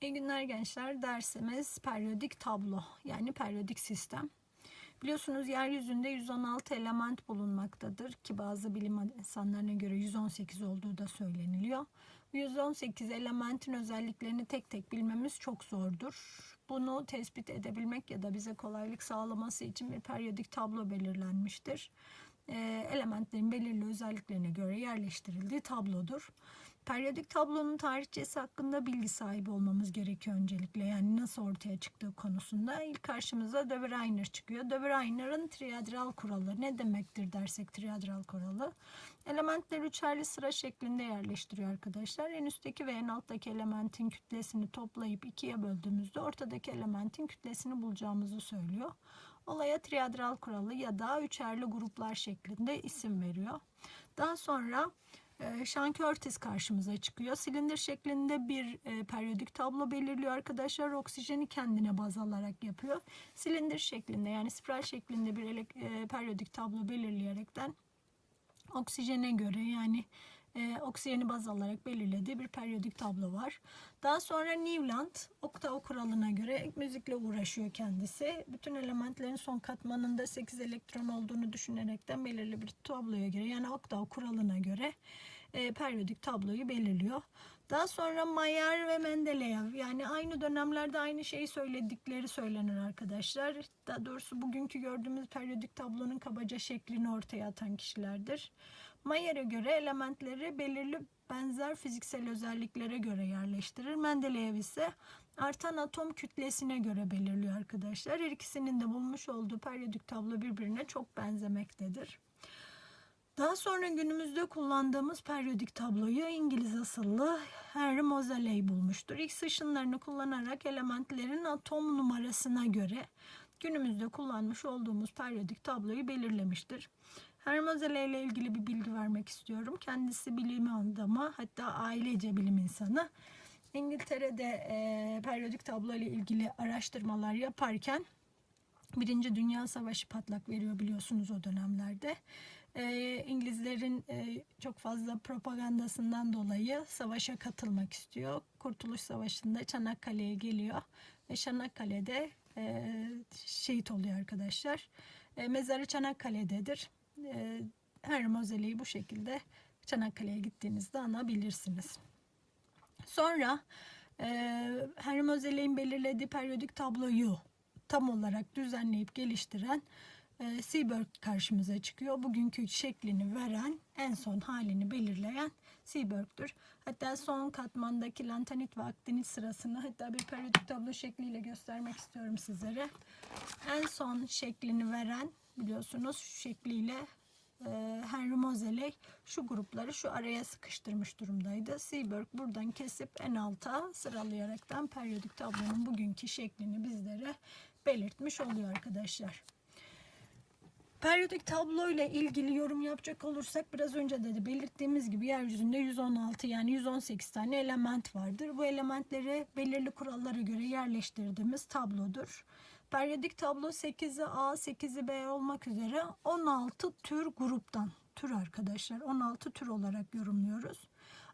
İyi günler gençler. Dersimiz periyodik tablo yani periyodik sistem. Biliyorsunuz yeryüzünde 116 element bulunmaktadır ki bazı bilim insanlarına göre 118 olduğu da söyleniliyor. Bu 118 elementin özelliklerini tek tek bilmemiz çok zordur. Bunu tespit edebilmek ya da bize kolaylık sağlaması için bir periyodik tablo belirlenmiştir. Ee, elementlerin belirli özelliklerine göre yerleştirildiği tablodur. Periyodik tablonun tarihçesi hakkında bilgi sahibi olmamız gerekiyor öncelikle. Yani nasıl ortaya çıktığı konusunda. İlk karşımıza De çıkıyor. De triadral kuralı ne demektir dersek triadral kuralı. Elementleri üçerli sıra şeklinde yerleştiriyor arkadaşlar. En üstteki ve en alttaki elementin kütlesini toplayıp ikiye böldüğümüzde ortadaki elementin kütlesini bulacağımızı söylüyor. Olaya triadral kuralı ya da üçerli gruplar şeklinde isim veriyor. Daha sonra Sean Curtis karşımıza çıkıyor. Silindir şeklinde bir e, periyodik tablo belirliyor arkadaşlar. Oksijeni kendine baz alarak yapıyor. Silindir şeklinde yani spiral şeklinde bir e, periyodik tablo belirleyerekten oksijene göre yani e, oksijeni baz alarak belirlediği bir periyodik tablo var. Daha sonra Newland oktav kuralına göre müzikle uğraşıyor kendisi. Bütün elementlerin son katmanında 8 elektron olduğunu düşünerekten belirli bir tabloya göre yani oktav kuralına göre e, periyodik tabloyu belirliyor. Daha sonra Mayer ve Mendeleev yani aynı dönemlerde aynı şeyi söyledikleri söylenir arkadaşlar. Daha doğrusu bugünkü gördüğümüz periyodik tablonun kabaca şeklini ortaya atan kişilerdir. Mayer'e göre elementleri belirli benzer fiziksel özelliklere göre yerleştirir. Mendeleev ise artan atom kütlesine göre belirliyor arkadaşlar. Her ikisinin de bulmuş olduğu periyodik tablo birbirine çok benzemektedir. Daha sonra günümüzde kullandığımız periyodik tabloyu İngiliz asıllı Henry Moseley bulmuştur. X ışınlarını kullanarak elementlerin atom numarasına göre günümüzde kullanmış olduğumuz periyodik tabloyu belirlemiştir. Henry Moseley ile ilgili bir bilgi vermek istiyorum. Kendisi bilim adamı hatta ailece bilim insanı. İngiltere'de e, periyodik tablo ile ilgili araştırmalar yaparken Birinci Dünya Savaşı patlak veriyor biliyorsunuz o dönemlerde. Ee, İngilizlerin e, çok fazla propagandasından dolayı savaşa katılmak istiyor. Kurtuluş Savaşı'nda Çanakkale'ye geliyor ve Çanakkale'de e, şehit oluyor arkadaşlar. E, mezarı Çanakkale'dedir. E, Henry Moseley'i bu şekilde Çanakkale'ye gittiğinizde anabilirsiniz. Sonra e, Moseley'in belirlediği periyodik tabloyu tam olarak düzenleyip geliştiren e, Seaborg karşımıza çıkıyor. Bugünkü şeklini veren, en son halini belirleyen Seaborg'dur. Hatta son katmandaki lantanit ve aktinit sırasını hatta bir periyodik tablo şekliyle göstermek istiyorum sizlere. En son şeklini veren biliyorsunuz şu şekliyle e, Henry Moseley şu grupları şu araya sıkıştırmış durumdaydı. Seaborg buradan kesip en alta sıralayaraktan periyodik tablonun bugünkü şeklini bizlere belirtmiş oluyor arkadaşlar. Periyodik tablo ile ilgili yorum yapacak olursak biraz önce de, de belirttiğimiz gibi yeryüzünde 116 yani 118 tane element vardır. Bu elementleri belirli kurallara göre yerleştirdiğimiz tablodur. Periyodik tablo 8'i A, 8'i B olmak üzere 16 tür gruptan, tür arkadaşlar 16 tür olarak yorumluyoruz.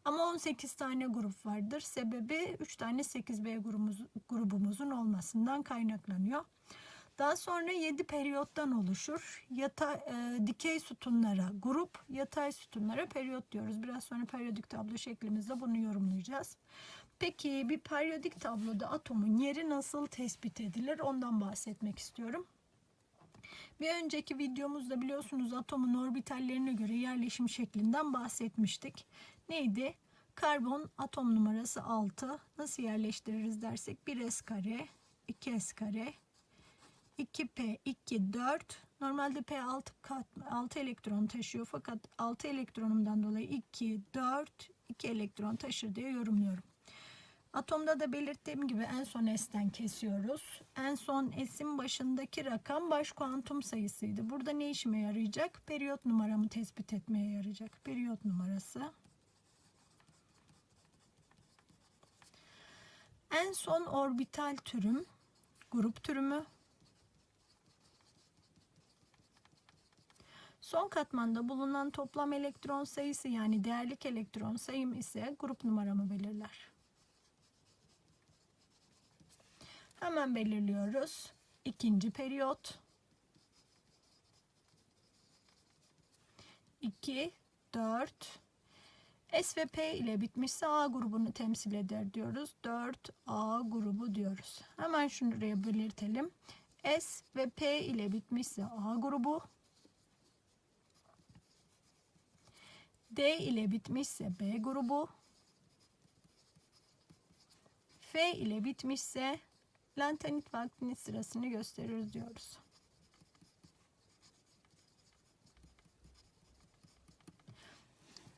Ama 18 tane grup vardır. Sebebi 3 tane 8B grubumuz, grubumuzun olmasından kaynaklanıyor. Daha sonra 7 periyottan oluşur. Yata, e, dikey sütunlara grup, yatay sütunlara periyot diyoruz. Biraz sonra periyodik tablo şeklimizde bunu yorumlayacağız. Peki bir periyodik tabloda atomun yeri nasıl tespit edilir? Ondan bahsetmek istiyorum. Bir önceki videomuzda biliyorsunuz atomun orbitallerine göre yerleşim şeklinden bahsetmiştik. Neydi? Karbon atom numarası 6. Nasıl yerleştiririz dersek 1s kare, 2s kare, 2p, 2, 4. Normalde p 6, kat, 6 elektron taşıyor fakat 6 elektronumdan dolayı 2, 4, 2 elektron taşır diye yorumluyorum. Atomda da belirttiğim gibi en son S'ten kesiyoruz. En son S'in başındaki rakam baş kuantum sayısıydı. Burada ne işime yarayacak? Periyot numaramı tespit etmeye yarayacak. Periyot numarası. En son orbital türüm, grup türümü. Son katmanda bulunan toplam elektron sayısı yani değerlik elektron sayım ise grup numaramı belirler. Hemen belirliyoruz. İkinci periyot. 2, 4. S ve P ile bitmişse A grubunu temsil eder diyoruz. 4A grubu diyoruz. Hemen şuraya belirtelim. S ve P ile bitmişse A grubu. D ile bitmişse B grubu. F ile bitmişse lantanit ve aktinit sırasını gösterir diyoruz.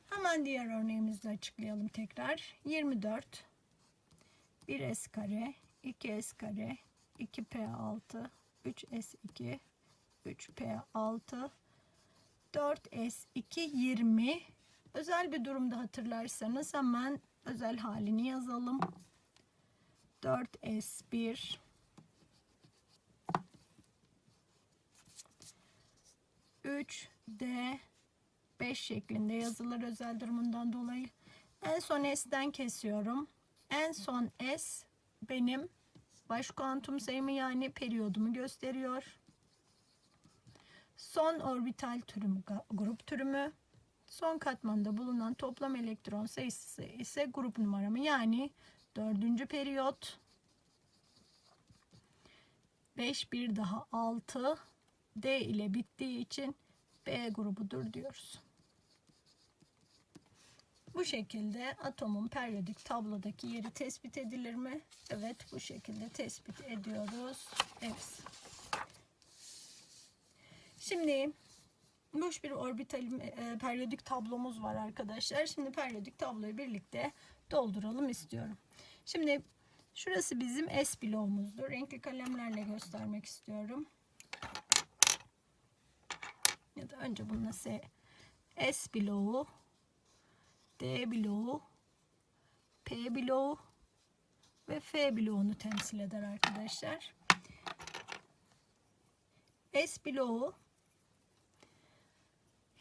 Hemen diğer örneğimizi açıklayalım tekrar. 24 1s kare 2s kare 2p6 3s2 3p6 4s2 20 özel bir durumda hatırlarsanız hemen özel halini yazalım. 4s1 3d 5 şeklinde yazılır özel durumundan dolayı. En son S'den kesiyorum. En son S benim baş kuantum sayımı yani periyodumu gösteriyor. Son orbital türüm grup türümü. Son katmanda bulunan toplam elektron sayısı ise grup numaramı yani dördüncü periyot 5 bir daha 6 D ile bittiği için B grubudur diyoruz. Bu şekilde atomun periyodik tablodaki yeri tespit edilir mi? Evet bu şekilde tespit ediyoruz. Evet. Şimdi boş bir orbital e, periyodik tablomuz var arkadaşlar. Şimdi periyodik tabloyu birlikte dolduralım istiyorum. Şimdi şurası bizim S bloğumuzdur. Renkli kalemlerle göstermek istiyorum. Ya da önce bununla S, S bloğu D bloğu, P bloğu ve F bloğunu temsil eder arkadaşlar. S bloğu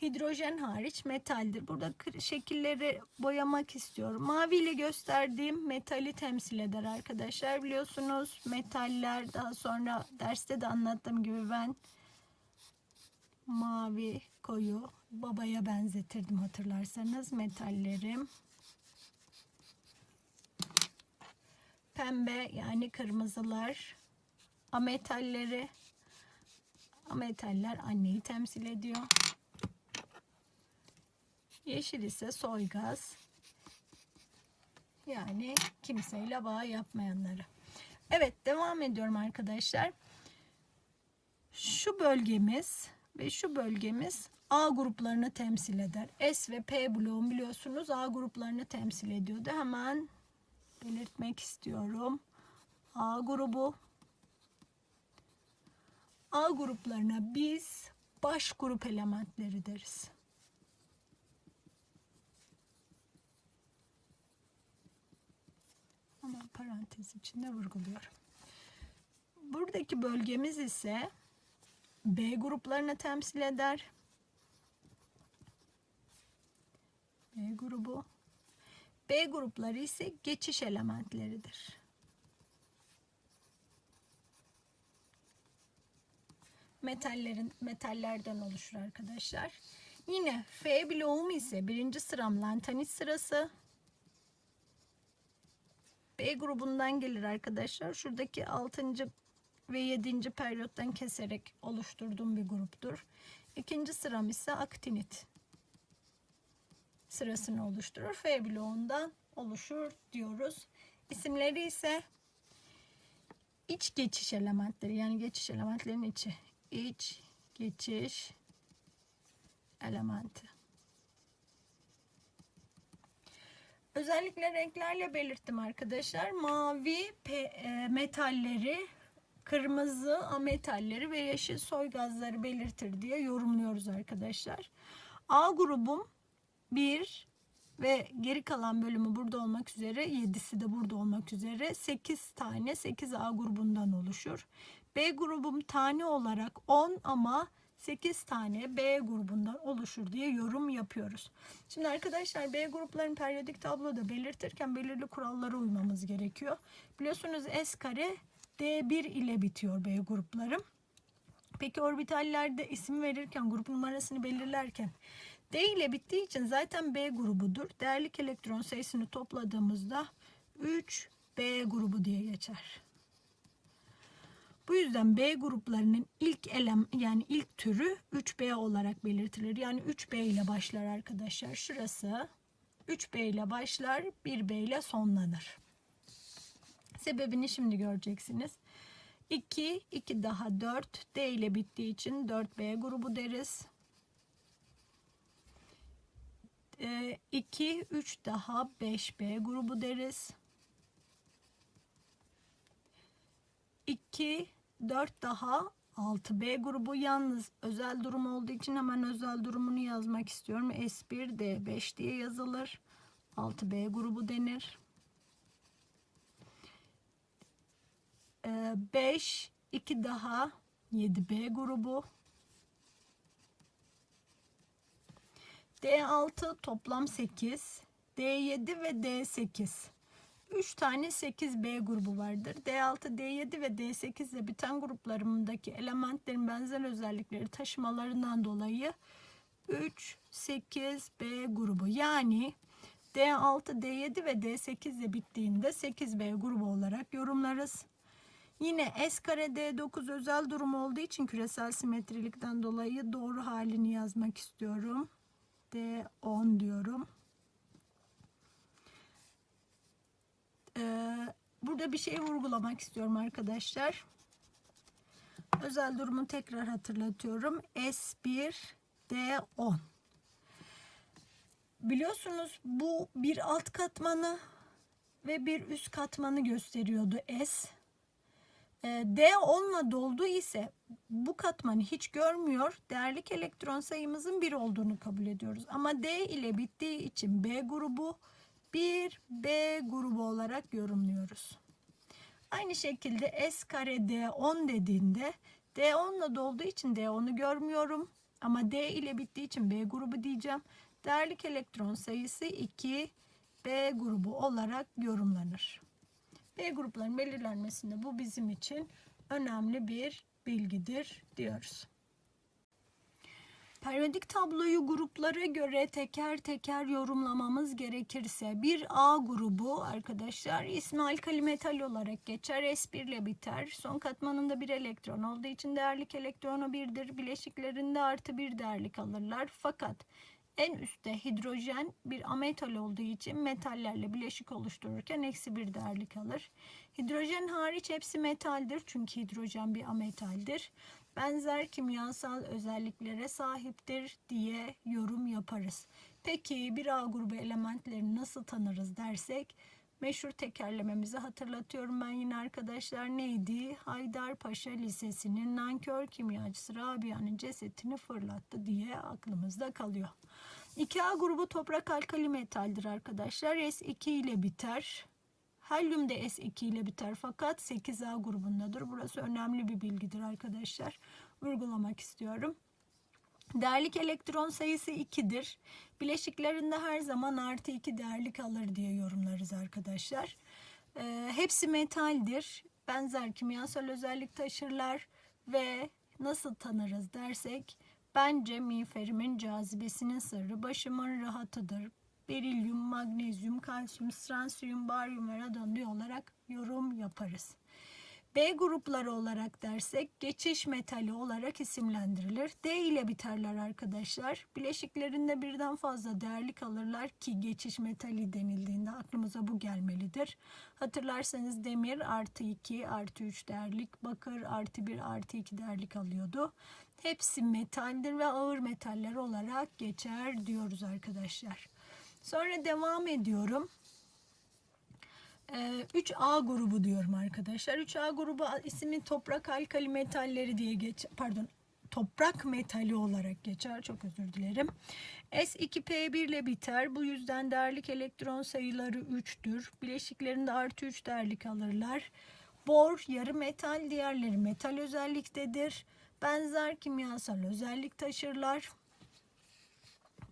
hidrojen hariç metaldir. Burada şekilleri boyamak istiyorum. Mavi ile gösterdiğim metali temsil eder arkadaşlar. Biliyorsunuz metaller daha sonra derste de anlattığım gibi ben mavi koyu babaya benzetirdim hatırlarsanız metallerim. Pembe yani kırmızılar ametalleri ametaller anneyi temsil ediyor. Yeşil ise soygaz. Yani kimseyle bağ yapmayanları. Evet devam ediyorum arkadaşlar. Şu bölgemiz ve şu bölgemiz A gruplarını temsil eder. S ve P bloğum biliyorsunuz A gruplarını temsil ediyordu. Hemen belirtmek istiyorum. A grubu A gruplarına biz baş grup elementleri deriz. Hemen parantez içinde vurguluyorum. Buradaki bölgemiz ise B gruplarını temsil eder. B grubu. B grupları ise geçiş elementleridir. Metallerin metallerden oluşur arkadaşlar. Yine F bloğum ise birinci sıram lantanit sırası. B grubundan gelir arkadaşlar. Şuradaki 6. ve 7. periyottan keserek oluşturduğum bir gruptur. İkinci sıram ise aktinit sırasını oluşturur. F bloğundan oluşur diyoruz. İsimleri ise iç geçiş elementleri yani geçiş elementlerin içi. İç geçiş elementi. Özellikle renklerle belirttim arkadaşlar. Mavi e, metalleri, kırmızı ametalleri ve yeşil soy gazları belirtir diye yorumluyoruz arkadaşlar. A grubum 1 ve geri kalan bölümü burada olmak üzere 7'si de burada olmak üzere 8 tane 8A grubundan oluşur. B grubum tane olarak 10 ama 8 tane B grubundan oluşur diye yorum yapıyoruz. Şimdi arkadaşlar B grupların periyodik tabloda belirtirken belirli kurallara uymamız gerekiyor. Biliyorsunuz S kare D1 ile bitiyor B gruplarım. Peki orbitallerde isim verirken grup numarasını belirlerken D ile bittiği için zaten B grubudur. Değerlik elektron sayısını topladığımızda 3 B grubu diye geçer. Bu yüzden B gruplarının ilk elem yani ilk türü 3B olarak belirtilir. Yani 3B ile başlar arkadaşlar. Şurası 3B ile başlar, 1B ile sonlanır. Sebebini şimdi göreceksiniz. 2, 2 daha 4, D ile bittiği için 4B grubu deriz. 2, 3 daha 5B grubu deriz. 2, 4 daha 6B grubu yalnız özel durum olduğu için hemen özel durumunu yazmak istiyorum. S1, D5 diye yazılır. 6B grubu denir. 5, 2 daha 7B grubu. D6 toplam 8. D7 ve D8. 3 tane 8B grubu vardır. D6, D7 ve D8 ile biten gruplarımdaki elementlerin benzer özellikleri taşımalarından dolayı 3, 8B grubu. Yani D6, D7 ve D8 ile bittiğinde 8B grubu olarak yorumlarız. Yine S kare D9 özel durum olduğu için küresel simetrilikten dolayı doğru halini yazmak istiyorum. D10 diyorum. Ee, burada bir şey vurgulamak istiyorum arkadaşlar. Özel durumu tekrar hatırlatıyorum. S1 D10. Biliyorsunuz bu bir alt katmanı ve bir üst katmanı gösteriyordu S. D 10'la doldu ise bu katmanı hiç görmüyor. Değerlik elektron sayımızın 1 olduğunu kabul ediyoruz. Ama D ile bittiği için B grubu 1 B grubu olarak yorumluyoruz. Aynı şekilde S kare D10 dediğinde D10 ile dolduğu için D10'u görmüyorum. Ama D ile bittiği için B grubu diyeceğim. Değerlik elektron sayısı 2 B grubu olarak yorumlanır. B grupların belirlenmesinde bu bizim için önemli bir bilgidir diyoruz. Periyodik tabloyu gruplara göre teker teker yorumlamamız gerekirse bir A grubu arkadaşlar ismi alkali metal olarak geçer. S1 ile biter. Son katmanında bir elektron olduğu için değerlik elektronu birdir. Bileşiklerinde artı bir değerlik alırlar. Fakat en üstte hidrojen bir ametal olduğu için metallerle bileşik oluştururken eksi bir değerlik alır. Hidrojen hariç hepsi metaldir çünkü hidrojen bir ametaldir. Benzer kimyasal özelliklere sahiptir diye yorum yaparız. Peki bir A grubu elementlerini nasıl tanırız dersek meşhur tekerlememizi hatırlatıyorum ben yine arkadaşlar neydi? Haydarpaşa Lisesi'nin nankör kimyacısı Rabia'nın cesetini fırlattı diye aklımızda kalıyor. 2A grubu toprak alkali metaldir arkadaşlar. S2 ile biter. Helyum de S2 ile biter fakat 8A grubundadır. Burası önemli bir bilgidir arkadaşlar. Vurgulamak istiyorum. Değerlik elektron sayısı 2'dir. Bileşiklerinde her zaman artı 2 değerlik alır diye yorumlarız arkadaşlar. Ee, hepsi metaldir. Benzer kimyasal özellik taşırlar ve nasıl tanırız dersek bence miğferimin cazibesinin sırrı başımın rahatıdır. Berilyum, magnezyum, kalsiyum, stransiyum, baryum ve radon diye olarak yorum yaparız. B grupları olarak dersek geçiş metali olarak isimlendirilir. D ile biterler arkadaşlar. Bileşiklerinde birden fazla değerlik alırlar ki geçiş metali denildiğinde aklımıza bu gelmelidir. Hatırlarsanız demir artı 2 artı 3 değerlik, bakır artı 1 artı 2 değerlik alıyordu. Hepsi metaldir ve ağır metaller olarak geçer diyoruz arkadaşlar. Sonra devam ediyorum. 3A ee, grubu diyorum arkadaşlar. 3A grubu ismi toprak alkali metalleri diye geç pardon toprak metali olarak geçer. Çok özür dilerim. S2P1 ile biter. Bu yüzden değerlik elektron sayıları 3'tür. Bileşiklerinde artı 3 değerlik alırlar. Bor yarı metal, diğerleri metal özelliktedir. benzer kimyasal özellik taşırlar.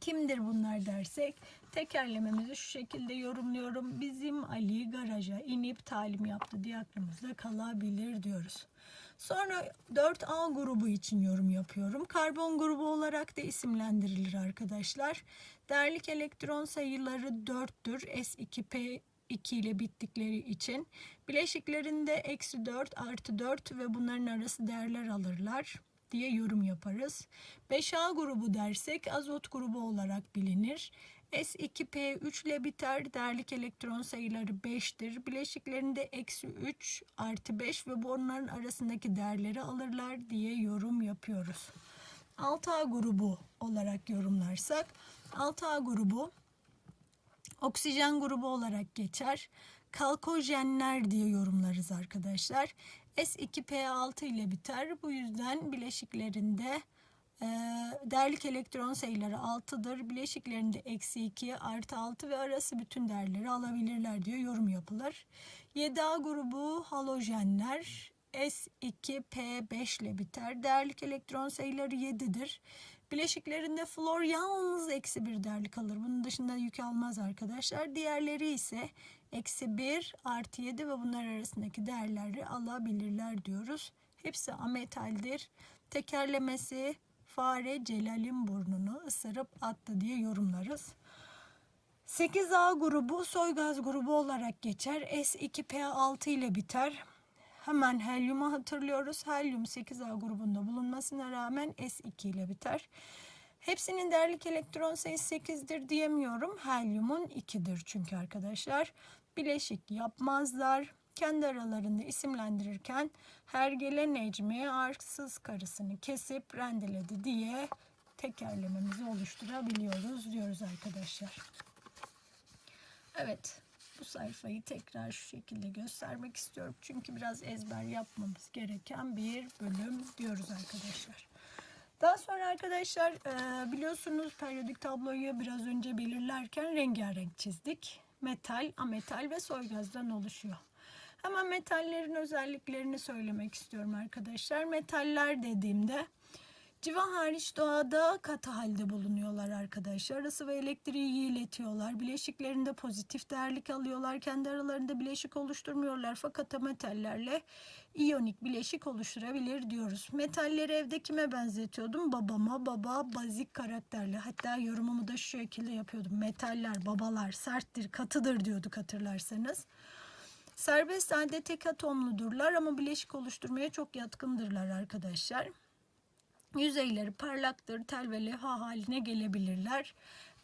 Kimdir bunlar dersek tekerlememizi şu şekilde yorumluyorum. Bizim Ali garaja inip talim yaptı diye aklımızda kalabilir diyoruz. Sonra 4A grubu için yorum yapıyorum. Karbon grubu olarak da isimlendirilir arkadaşlar. Değerlik elektron sayıları 4'tür. S2P 2 ile bittikleri için. Bileşiklerinde eksi 4 artı 4 ve bunların arası değerler alırlar diye yorum yaparız. 5A grubu dersek azot grubu olarak bilinir. S2P3 ile biter. Değerlik elektron sayıları 5'tir. Bileşiklerinde eksi 3 artı 5 ve bunların arasındaki değerleri alırlar diye yorum yapıyoruz. 6A grubu olarak yorumlarsak 6A grubu oksijen grubu olarak geçer. Kalkojenler diye yorumlarız arkadaşlar. S2P6 ile biter. Bu yüzden bileşiklerinde e, değerlik elektron sayıları 6'dır. Bileşiklerinde eksi 2 artı 6 ve arası bütün değerleri alabilirler diye yorum yapılır. 7A grubu halojenler S2P5 ile biter. Değerlik elektron sayıları 7'dir. Bileşiklerinde flor yalnız eksi bir değerlik alır. Bunun dışında yük almaz arkadaşlar. Diğerleri ise eksi 1 artı 7 ve bunlar arasındaki değerleri alabilirler diyoruz. Hepsi ametaldir. Tekerlemesi fare Celal'in burnunu ısırıp attı diye yorumlarız. 8A grubu soy gaz grubu olarak geçer. S2P6 ile biter. Hemen helyumu hatırlıyoruz. Helyum 8A grubunda bulunmasına rağmen S2 ile biter. Hepsinin değerlik elektron sayısı 8'dir diyemiyorum. Helyumun 2'dir çünkü arkadaşlar. Bileşik yapmazlar. Kendi aralarında isimlendirirken Hergele Necmi arsız karısını kesip rendeledi diye tekerlememizi oluşturabiliyoruz diyoruz arkadaşlar. Evet bu sayfayı tekrar şu şekilde göstermek istiyorum. Çünkü biraz ezber yapmamız gereken bir bölüm diyoruz arkadaşlar. Daha sonra arkadaşlar e, biliyorsunuz periyodik tabloyu biraz önce belirlerken rengarenk çizdik. Metal, ametal ve soy gazdan oluşuyor. Hemen metallerin özelliklerini söylemek istiyorum arkadaşlar. Metaller dediğimde Civa hariç doğada katı halde bulunuyorlar arkadaşlar. Isı ve elektriği iletiyorlar. Bileşiklerinde pozitif değerlik alıyorlar. Kendi aralarında bileşik oluşturmuyorlar. Fakat metallerle iyonik bileşik oluşturabilir diyoruz. Metalleri evde kime benzetiyordum? Babama. Baba bazik karakterli. Hatta yorumumu da şu şekilde yapıyordum. Metaller, babalar serttir, katıdır diyorduk hatırlarsanız. Serbest halde tek atomludurlar ama bileşik oluşturmaya çok yatkındırlar arkadaşlar. Yüzeyleri parlaktır, tel ve levha haline gelebilirler.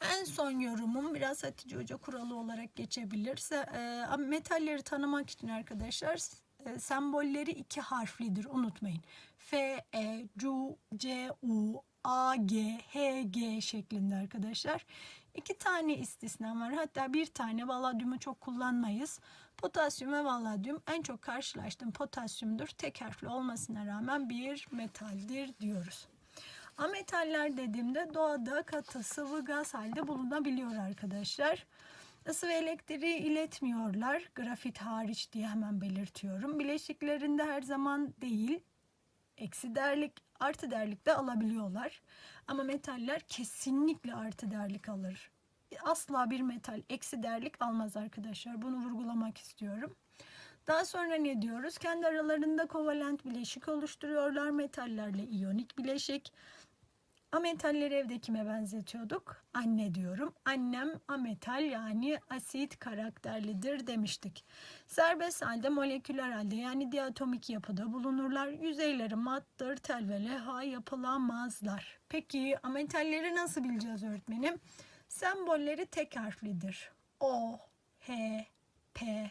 En son yorumum biraz Hatice Hoca kuralı olarak geçebilirse e, metalleri tanımak için arkadaşlar e, sembolleri iki harflidir unutmayın. F, E, C, C, U, A, G, H, G şeklinde arkadaşlar. İki tane istisna var. Hatta bir tane valadyumu çok kullanmayız. Potasyum ve valadyum en çok karşılaştığım potasyumdur. Tek harfli olmasına rağmen bir metaldir diyoruz. Ametaller dediğimde doğada katı sıvı gaz halde bulunabiliyor arkadaşlar. Isı ve elektriği iletmiyorlar. Grafit hariç diye hemen belirtiyorum. Bileşiklerinde her zaman değil, eksi değerlik, artı değerlik de alabiliyorlar. Ama metaller kesinlikle artı değerlik alır asla bir metal eksi değerlik almaz arkadaşlar. Bunu vurgulamak istiyorum. Daha sonra ne diyoruz? Kendi aralarında kovalent bileşik oluşturuyorlar. Metallerle iyonik bileşik. Ametalleri evde kime benzetiyorduk? Anne diyorum. Annem ametal yani asit karakterlidir demiştik. Serbest halde moleküler halde yani diatomik yapıda bulunurlar. Yüzeyleri mattır, tel ve leha yapılamazlar. Peki ametalleri nasıl bileceğiz öğretmenim? Sembolleri tek harflidir. O, H, P,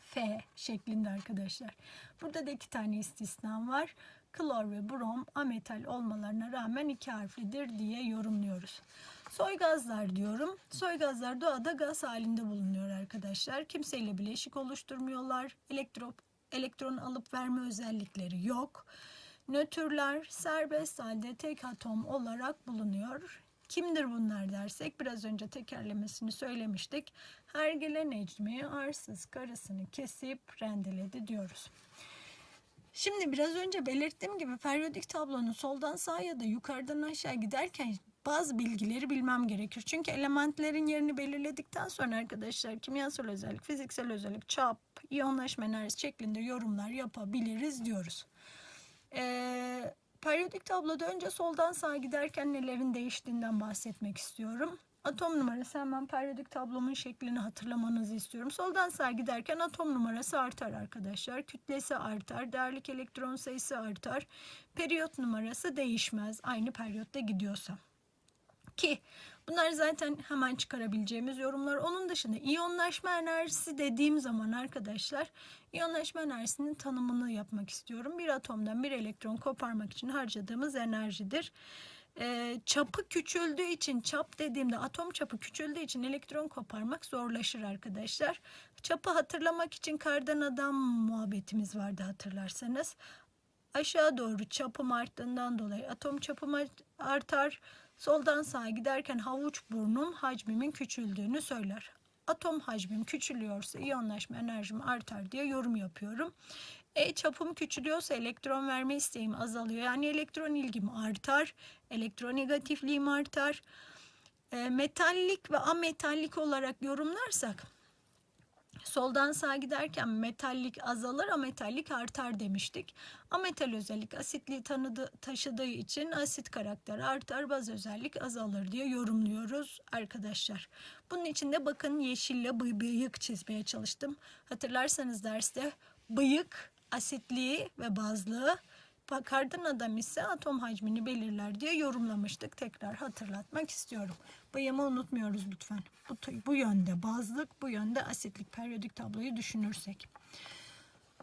F şeklinde arkadaşlar. Burada da iki tane istisnam var. Klor ve brom ametal olmalarına rağmen iki harflidir diye yorumluyoruz. Soy gazlar diyorum. Soy gazlar doğada gaz halinde bulunuyor arkadaşlar. Kimseyle bileşik oluşturmuyorlar. Elektro, elektron alıp verme özellikleri yok. Nötrler serbest halde tek atom olarak bulunuyor. Kimdir bunlar dersek biraz önce tekerlemesini söylemiştik. Hergele Necmi arsız karısını kesip rendeledi diyoruz. Şimdi biraz önce belirttiğim gibi periyodik tablonun soldan sağa ya da yukarıdan aşağı giderken bazı bilgileri bilmem gerekir. Çünkü elementlerin yerini belirledikten sonra arkadaşlar kimyasal özellik, fiziksel özellik, çap, iyonlaşma enerjisi şeklinde yorumlar yapabiliriz diyoruz. Ee, periyodik tabloda önce soldan sağa giderken nelerin değiştiğinden bahsetmek istiyorum. Atom numarası hemen periyodik tablomun şeklini hatırlamanızı istiyorum. Soldan sağa giderken atom numarası artar arkadaşlar. Kütlesi artar, değerlik elektron sayısı artar. Periyot numarası değişmez. Aynı periyotta gidiyorsa. Ki bunlar zaten hemen çıkarabileceğimiz yorumlar. Onun dışında iyonlaşma enerjisi dediğim zaman arkadaşlar iyonlaşma enerjisinin tanımını yapmak istiyorum. Bir atomdan bir elektron koparmak için harcadığımız enerjidir. Ee, çapı küçüldüğü için çap dediğimde atom çapı küçüldüğü için elektron koparmak zorlaşır arkadaşlar. Çapı hatırlamak için kardan adam muhabbetimiz vardı hatırlarsanız. Aşağı doğru çapım arttığından dolayı atom çapım artar. Soldan sağa giderken havuç burnum hacmimin küçüldüğünü söyler. Atom hacmim küçülüyorsa iyonlaşma enerjim artar diye yorum yapıyorum. E çapım küçülüyorsa elektron verme isteğim azalıyor. Yani elektron ilgim artar. Elektronegatifliğim artar. E, metallik ve ametallik olarak yorumlarsak soldan sağa giderken metallik azalır, ametallik artar demiştik. Ametal özellik asitliği tanıdı, taşıdığı için asit karakter artar, baz özellik azalır diye yorumluyoruz arkadaşlar. Bunun için de bakın yeşille bıy bıyık çizmeye çalıştım. Hatırlarsanız derste bıyık asitliği ve bazlığı kardan adam ise atom hacmini belirler diye yorumlamıştık. Tekrar hatırlatmak istiyorum. Bıyımı unutmuyoruz lütfen. Bu, bu yönde bazlık, bu yönde asitlik periyodik tabloyu düşünürsek.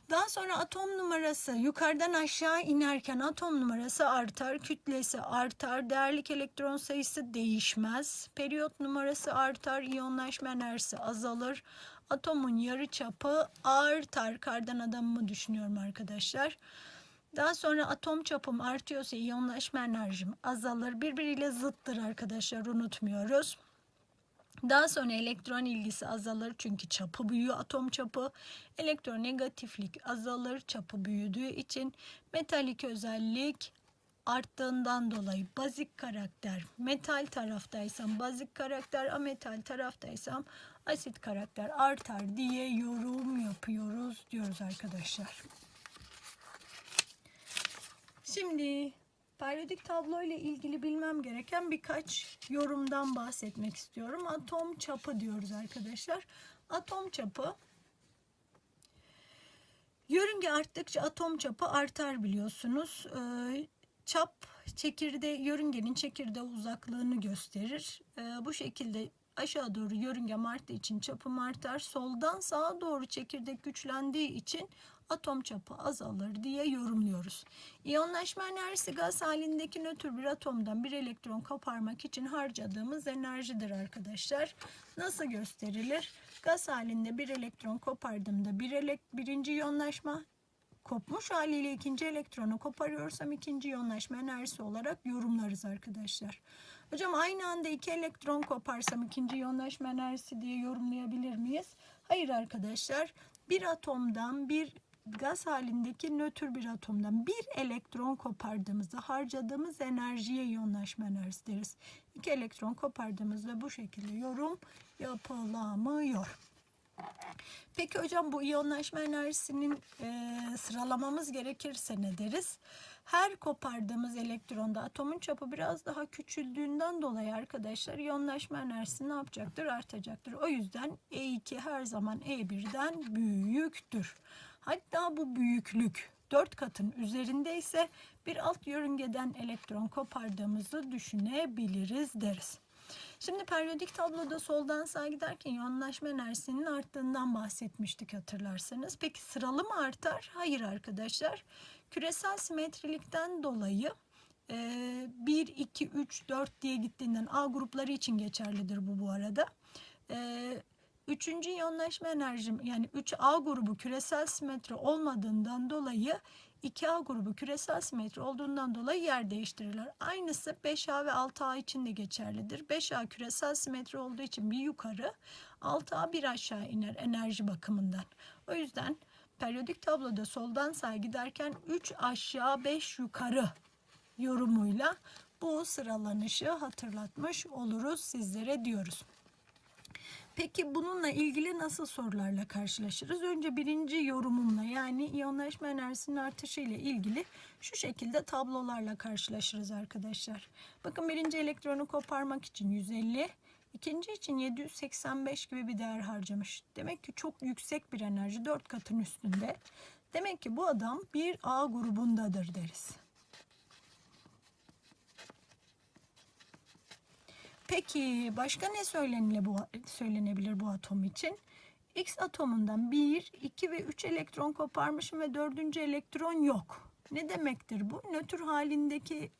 Daha sonra atom numarası yukarıdan aşağı inerken atom numarası artar, kütlesi artar, değerlik elektron sayısı değişmez. Periyot numarası artar, iyonlaşma enerjisi azalır. Atomun yarı çapı artar. Kardan adamımı düşünüyorum arkadaşlar. Daha sonra atom çapım artıyorsa iyonlaşma enerjim azalır. Birbiriyle zıttır arkadaşlar unutmuyoruz. Daha sonra elektron ilgisi azalır çünkü çapı büyüyor atom çapı. Elektronegatiflik azalır çapı büyüdüğü için. Metalik özellik arttığından dolayı bazik karakter metal taraftaysam bazik karakter ametal taraftaysam asit karakter artar diye yorum yapıyoruz diyoruz arkadaşlar. Şimdi periyodik tablo ile ilgili bilmem gereken birkaç yorumdan bahsetmek istiyorum. Atom çapı diyoruz arkadaşlar. Atom çapı yörünge arttıkça atom çapı artar biliyorsunuz. Ee, çap çekirde yörüngenin çekirde uzaklığını gösterir. Ee, bu şekilde aşağı doğru yörüngem arttığı için çapım artar. Soldan sağa doğru çekirdek güçlendiği için atom çapı azalır diye yorumluyoruz. İyonlaşma enerjisi gaz halindeki nötr bir atomdan bir elektron koparmak için harcadığımız enerjidir arkadaşlar. Nasıl gösterilir? Gaz halinde bir elektron kopardığımda bir elek birinci iyonlaşma kopmuş haliyle ikinci elektronu koparıyorsam ikinci iyonlaşma enerjisi olarak yorumlarız arkadaşlar. Hocam aynı anda iki elektron koparsam ikinci iyonlaşma enerjisi diye yorumlayabilir miyiz? Hayır arkadaşlar. Bir atomdan bir gaz halindeki nötr bir atomdan bir elektron kopardığımızda harcadığımız enerjiye iyonlaşma enerjisi deriz. İki elektron kopardığımızda bu şekilde yorum yapılamıyor. Peki hocam bu iyonlaşma enerjisinin e, sıralamamız gerekirse ne deriz? Her kopardığımız elektronda atomun çapı biraz daha küçüldüğünden dolayı arkadaşlar iyonlaşma enerjisi ne yapacaktır? Artacaktır. O yüzden E2 her zaman E1'den büyüktür. Hatta bu büyüklük 4 katın üzerindeyse bir alt yörüngeden elektron kopardığımızı düşünebiliriz deriz. Şimdi periyodik tabloda soldan sağa giderken yoğunlaşma enerjisinin arttığından bahsetmiştik hatırlarsanız. Peki sıralı mı artar? Hayır arkadaşlar. Küresel simetrilikten dolayı 1, 2, 3, 4 diye gittiğinden A grupları için geçerlidir bu bu arada. Üçüncü iyonlaşma enerjim yani 3A grubu küresel simetri olmadığından dolayı 2A grubu küresel simetri olduğundan dolayı yer değiştirirler. Aynısı 5A ve 6A için de geçerlidir. 5A küresel simetri olduğu için bir yukarı, 6A bir aşağı iner enerji bakımından. O yüzden periyodik tabloda soldan sağa giderken 3 aşağı 5 yukarı yorumuyla bu sıralanışı hatırlatmış oluruz sizlere diyoruz. Peki bununla ilgili nasıl sorularla karşılaşırız? Önce birinci yorumumla yani iyonlaşma enerjisinin artışı ile ilgili şu şekilde tablolarla karşılaşırız arkadaşlar. Bakın birinci elektronu koparmak için 150, ikinci için 785 gibi bir değer harcamış. Demek ki çok yüksek bir enerji 4 katın üstünde. Demek ki bu adam bir A grubundadır deriz. Peki başka ne söylenile bu, söylenebilir bu atom için? X atomundan 1, 2 ve 3 elektron koparmışım ve dördüncü elektron yok. Ne demektir bu? Nötr halindeki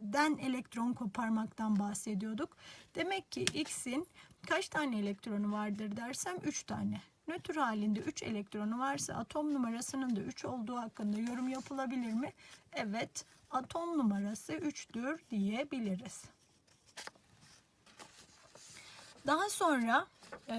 den elektron koparmaktan bahsediyorduk. Demek ki X'in kaç tane elektronu vardır dersem 3 tane. Nötr halinde 3 elektronu varsa atom numarasının da 3 olduğu hakkında yorum yapılabilir mi? Evet, atom numarası 3'tür diyebiliriz. Daha sonra e,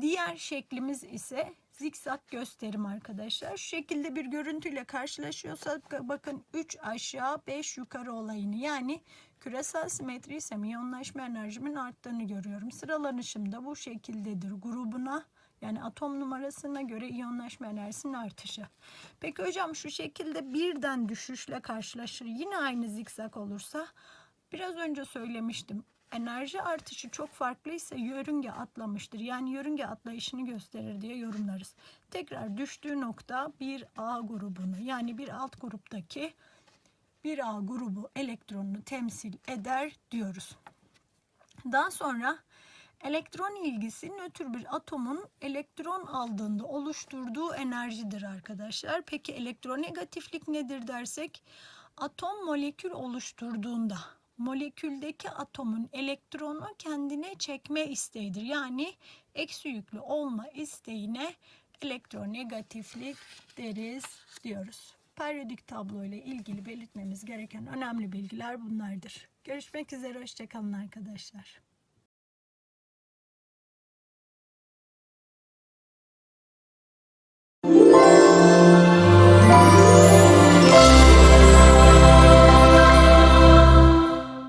diğer şeklimiz ise zikzak gösterim arkadaşlar. Şu şekilde bir görüntüyle karşılaşıyorsak bakın 3 aşağı 5 yukarı olayını yani küresel simetri ise iyonlaşma enerjimin arttığını görüyorum. Sıralanışım da bu şekildedir. Grubuna yani atom numarasına göre iyonlaşma enerjisinin artışı. Peki hocam şu şekilde birden düşüşle karşılaşır. Yine aynı zikzak olursa biraz önce söylemiştim enerji artışı çok farklıysa yörünge atlamıştır. Yani yörünge atlayışını gösterir diye yorumlarız. Tekrar düştüğü nokta bir A grubunu yani bir alt gruptaki bir A grubu elektronunu temsil eder diyoruz. Daha sonra elektron ilgisi nötr bir atomun elektron aldığında oluşturduğu enerjidir arkadaşlar. Peki elektronegatiflik nedir dersek atom molekül oluşturduğunda moleküldeki atomun elektronu kendine çekme isteğidir. Yani eksi yüklü olma isteğine elektronegatiflik deriz diyoruz. Periyodik tablo ile ilgili belirtmemiz gereken önemli bilgiler bunlardır. Görüşmek üzere, hoşçakalın arkadaşlar.